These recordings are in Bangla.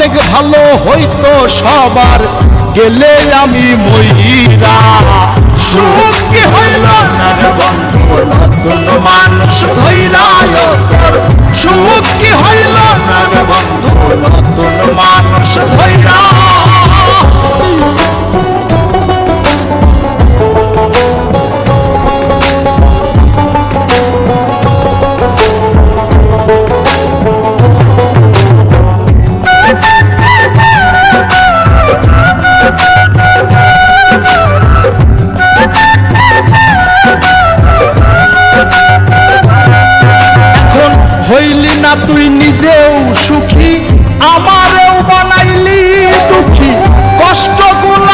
অনেক ভালো হইতো সবার। গেলে আমি মহিলা। সুখ কি হইল না বন্ধু তোমার শুধু তুই নিজেও সুখী আমারেও বানাইলি দুঃখী। কষ্টগুলো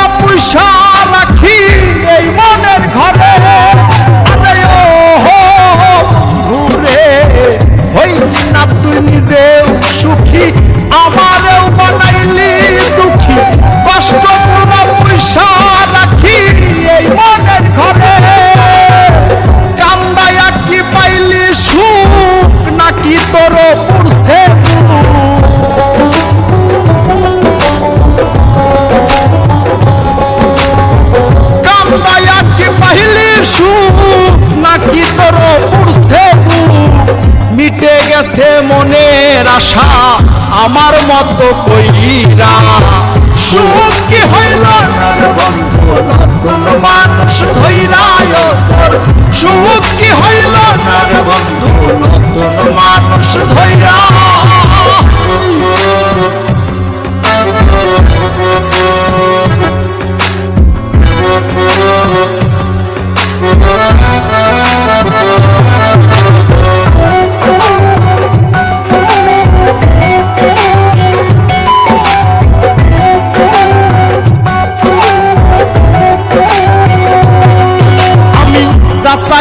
আশা আমার মতো কইরা সুখ কি হইল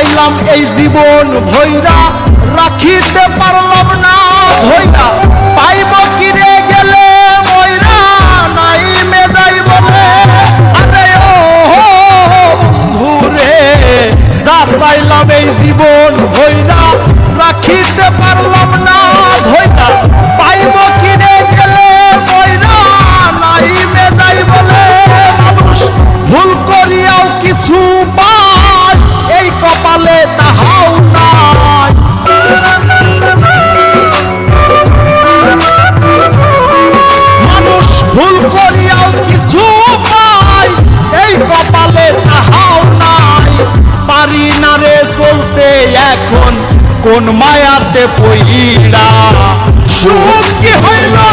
পাইলাম এই জীবন ভৈরা রাখিতে পারলাম না ভৈরা। কোন মায়াতে পইড়া। সুখ কি হইলা